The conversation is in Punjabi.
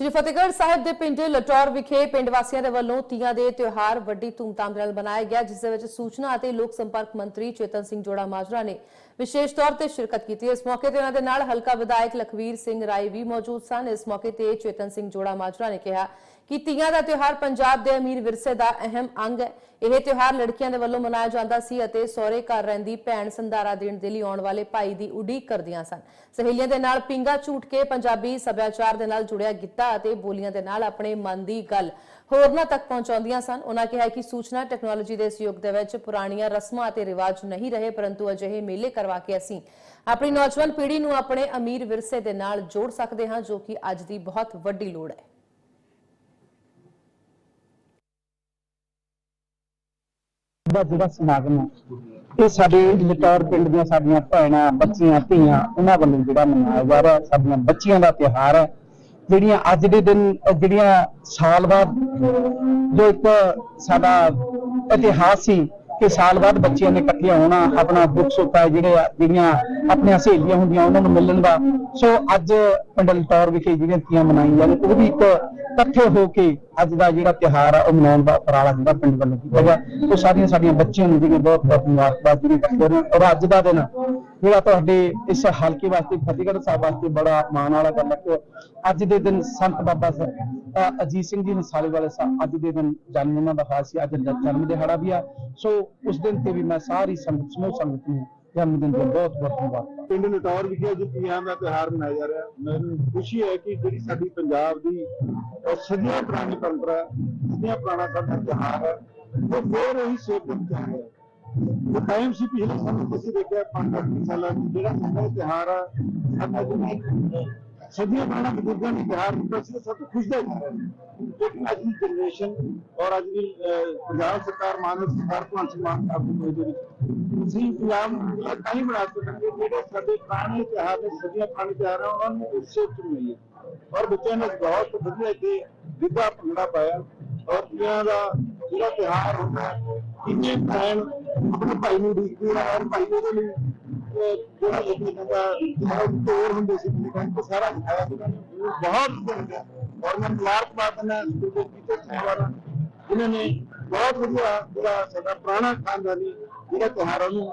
ਸ਼੍ਰੀ ਫਤਿਹਗੜ੍ਹ ਸਾਹਿਬ ਦੇ ਪਿੰਡ ਲਟੌਰ ਵਿਖੇ ਪਿੰਡ ਵਾਸੀਆਂ ਦੇ ਵੱਲੋਂ ਤੀਆਂ ਦੇ ਤਿਉਹਾਰ ਵੱਡੀ ਧੂਮਧਾਮ ਨਾਲ ਮਨਾਇਆ ਗਿਆ ਜਿਸ ਦੇ ਵਿੱਚ ਸੂਚਨਾ ਅਤੇ ਲੋਕ ਸੰਪਰਕ ਮੰਤਰੀ ਚੇਤਨ ਸਿੰਘ ਜੋੜਾ ਮਾਜਰਾ ਨੇ ਵਿਸ਼ੇਸ਼ ਤੌਰ ਤੇ ਸ਼ਿਰਕਤ ਕੀਤੀ। ਇਸ ਮੌਕੇ ਤੇ ਉਹਨਾਂ ਦੇ ਨਾਲ ਹਲਕਾ ਵਿਧਾਇਕ ਲਖਵੀਰ ਸਿੰਘ ਰਾਏ ਵੀ ਮੌਜੂਦ ਸਨ। ਇਸ ਮੌਕੇ ਤੇ ਚੇਤਨ ਸਿੰਘ ਜੋੜਾ ਮਾਜਰਾ ਨੇ ਕਿਹਾ ਕਿ ਤੀਆਂ ਦਾ ਤਿਉਹਾਰ ਪੰਜਾਬ ਦੇ ਅਮੀਰ ਵਿਰਸੇ ਦਾ ਅਹਿਮ ਅੰਗ ਹੈ। ਇਹ ਤਿਉਹਾਰ ਲੜਕੀਆਂ ਦੇ ਵੱਲੋਂ ਮਨਾਇਆ ਜਾਂਦਾ ਸੀ ਅਤੇ ਸਹੁਰੇ ਘਰ ਰਹਿੰਦੀ ਭੈਣ ਸੰਧਾਰਾ ਦੇਣ ਦੇ ਲਈ ਆਉਣ ਵਾਲੇ ਭਾਈ ਦੀ ਉਡੀਕ ਕਰਦੀਆਂ ਸਨ। ਸਹੇਲੀਆਂ ਦੇ ਨਾਲ ਪਿੰਗਾ ਝੂਟ ਕੇ ਪੰਜਾਬੀ ਸੱਭਿਆਚਾਰ ਦੇ ਨਾਲ ਜੁੜਿਆ ਗਿੱਧਾ ਅਤੇ ਬੋਲੀਆਂ ਦੇ ਨਾਲ ਆਪਣੇ ਮਨ ਦੀ ਗੱਲ ਹੋਰਨਾਂ ਤੱਕ ਪਹੁੰਚਾਉਂਦੀਆਂ ਸਨ। ਉਹਨਾਂ ਕਿਹਾ ਕਿ ਸੂਚਨਾ ਟੈਕਨੋਲੋਜੀ ਦੇ ਇਸ ਯੁੱਗ ਦੇ ਵਿੱਚ ਪੁਰਾਣੀਆਂ ਰਸਮਾਂ ਅਤੇ ਰਿਵਾਜ ਨਹੀਂ ਰਹੇ, ਪਰੰਤੂ ਅਜਿਹੇ ਮੇਲੇ ਕਰਵਾ ਕੇ ਅਸੀਂ ਆਪਣੀ ਨੌਜਵਾਨ ਪੀੜ੍ਹੀ ਨੂੰ ਆਪਣੇ ਅਮੀਰ ਵਿਰਸੇ ਦੇ ਨਾਲ ਜੋੜ ਸਕਦੇ ਹਾਂ, ਜੋ ਕਿ ਅੱਜ ਦੀ ਬਹੁਤ ਵੱਡੀ ਲੋੜ ਹੈ। ਦਾ ਜਿਹੜਾ ਸਮਾਗਮ ਹੈ, ਇਹ ਸਾਡੇ ਲਟੌਰ ਪਿੰਡ ਦੀਆਂ ਸਾਡੀਆਂ ਭੈਣਾਂ, ਬੱਚੀਆਂ, ਧੀਆਂ, ਉਹਨਾਂ ਵੱਲੋਂ ਜਿਹੜਾ ਮਨਾਇਆ ਜਾ ਰਿਹਾ, ਸਾਡੀਆਂ ਬੱਚੀਆਂ ਦਾ ਤਿਉਹਾਰ ਹੈ, ਜਿਹੜੀਆਂ ਅੱਜ ਦੇ ਦਿਨ ਜਿਹੜੀਆਂ ਸਾਲ ਬਾਅਦ ਜੋ ਇੱਕ ਸਾਡਾ ਇਤਿਹਾਸ ਸੀ ਕਿ ਸਾਲ ਬਾਅਦ ਬੱਚਿਆਂ ਨੇ ਇਕੱਠੇ ਹੋਣਾ, ਆਪਣਾ ਦੁੱਖ ਸੁੱਖ ਜਿਹੜੇ ਜਿਹੜੀਆਂ ਆਪਣੀਆਂ ਸਹੇਲੀਆਂ ਹੁੰਦੀਆਂ, ਉਹਨਾਂ ਨੂੰ ਮਿਲਣ ਦਾ। ਸੋ ਅੱਜ ਪਿੰਡ ਲਟੌਰ ਵਿਖੇ ਜਿਹੜੀਆਂ ਤੀਆਂ ਮਨਾਈਆਂ ਨੇ ਉਹ ਵੀ ਇੱਕ ਇਕੱਠੇ ਹੋ ਕੇ ਅੱਜ ਦਾ ਜਿਹੜਾ ਤਿਉਹਾਰ ਆ, ਉਹ ਮਨਾਉਣ ਦਾ ਉਪਰਾਲਾ ਜਿਹੜਾ ਪਿੰਡ ਵੱਲੋਂ ਕੀਤਾ ਗਿਆ। ਉਹ ਸਾਰੀਆਂ ਸਾਡੀਆਂ ਬੱਚਿਆਂ ਨੂੰ ਜਿਹੜੀਆਂ ਬਹੁਤ ਬਹੁਤ ਮੁਬਾਰਕਬਾਦ ਜਿਹੜੀ ਕਰਦੇ ਨੇ। ਔਰ ਅੱਜ ਦਾ ਦਿਨ, ਜਿਹੜਾ ਤੁਹਾਡੇ ਇਸ ਹਲਕੇ ਵਾਸਤੇ, ਫਤਿਹਗੜ੍ਹ ਸਾਹਿਬ ਵਾਸਤੇ ਬੜਾ ਮਾਣ ਵਾਲਾ ਗੱਲ ਹੈ ਕਿ ਅੱਜ ਦੇ ਦਿਨ ਸੰਤ ਬਾਬਾ ਸ- ਅਜੀਤ ਸਿੰਘ ਜੀ ਨਸਾਲੇ ਵਾਲੇ ਸਾਹਿਬ ਅੱਜ ਦੇ ਦਿਨ ਜਨਮ ਉਹਨਾਂ ਦਾ ਖਾਸ ਸੀ ਅੱਜ ਜਨਮ ਦਿਹਾੜਾ ਵੀ ਆ। ਸੋ ਉਸ ਦਿਨ ਤੇ ਵੀ ਮੈਂ ਸਾਰੀ ਸੰਗਤ ਸਮੂਹ ਸੰਗਤ ਨੂੰ ਜਨਮ ਦਿਨ ਦੀਆਂ ਬਹੁਤ ਬਹੁਤ ਮੁਬਾਰਕਾਂ। ਪਿੰਡ ਲਟੌਰ ਵਿਖੇ ਅੱਜ ਤੀਆਂ ਦਾ ਤਿਉਹਾਰ ਮਨਾਇਆ ਜਾ ਰਿਹਾ। ਮੈਨੂੰ ਖੁਸ਼ੀ ਹੈ ਕਿ ਜਿਹੜੀ ਸਾਡੀ ਪੰਜਾਬ ਦੀ ਅਹ ਸਦੀਆਂ ਪੁਰਾਣੀ ਪਰੰਪਰਾ ਹੈ, ਸਦੀਆਂ ਪੁਰਾਣਾ ਸਾਡਾ ਤਿਉਹਾਰ ਹੈ ਉਹ ਫੇਰ ਉਹੀ ਸੇਧ ਵਿੱਚ ਆ ਰਿਹਾ ਉਹ ਟਾਈਮ ਸੀ ਪਿਛਲੇ ਸਮੇਂ ਵਿੱਚ ਦੇਖਿਆ ਪੰਜ ਅੱਠ ਸਾਲਾਂ ਵਿੱਚ ਜਿਹੜਾ ਸਾਡਾ ਇਹ ਤਿਉਹਾਰ ਆ ਸਾਡਾ ਜਿਹੜਾ ਸਦੀਆਂ ਪੁਰਾਣਾ ਬਜ਼ੁਰਗਾਂ ਦੇ ਤਿਉਹਾਰ ਹੁੰਦਾ ਸੀ ਸਭ ਤੋਂ ਖੁਸ਼ਦਾ ਜਾ ਲੇਕਿਨ ਅੱਜ ਦੀ ਜਨਰੇਸ਼ਨ ਔਰ ਅੱਜ ਦੀ ਪੰਜਾਬ ਸਰਕਾਰ, ਮਾਨਵ ਸਰਕਾਰ, ਭਗਵੰਤ ਮਾਨ ਸਾਹਿਬ ਦੀ ਮੌਜੂਦ ਵਿੱਚ ਅਸੀਂ ਪੰਜਾਬ ਨੂੰ ਬਣਾ ਸਕਾਂਗੇ ਜਿਹੜੇ ਸਾਡੇ ਪੁਰਾਣੇ ਤਿਉਹਾਰ ਨੇ ਸਦੀਆਂ ਪੁਰਾਣੇ ਤਿਉਹਾਰ ਉਹਨਾਂ ਨੂੰ ਉਸੇ ਚ ਮਨਾਈਏ ਔਰ ਬੱਚਿਆਂ ਨੇ ਬਹੁਤ ਵਧੀਆ ਤੇ ਗਿੱਧਾ ਭੰਗੜਾ ਪਾਇਆ ਔਰ ਤੀਆਂ ਦਾ ਜਿਹੜਾ ਤਿਉਹਾਰ ਹੁੰਦਾ ਕਿੰਨੇ ਭੈਣ ਆਪਣੇ ਭਾਈ ਨੂੰ ਉਡੀਕਦੇ ਆ, ਔਰ ਭਾਈ ਉਹਦੇ ਲਈ ਅਹ, ਹੁੰਦੇ ਸੀ ਨਿਕਲ ਸਾਰਾ ਦਿਖਾਇਆ ਬਹੁਤ ਵਧੀਆ। ਔਰ ਮੈਂ ਮੁਬਾਰਕਬਾਦ ਦਿੰਦਾ ਸਕੂਲ ਟੀਚਰ ਸਾਹਿਬਾਨਾਂ ਨੂੰ ਨੇ ਬਹੁਤ ਵਧੀਆ ਜਿਹੜਾ ਸਾਡਾ ਪੁਰਾਣਾ ਖਾਨਦਾਨੀ ਜਿਹੜਾ ਤਿਉਹਾਰਾਂ ਨੂੰ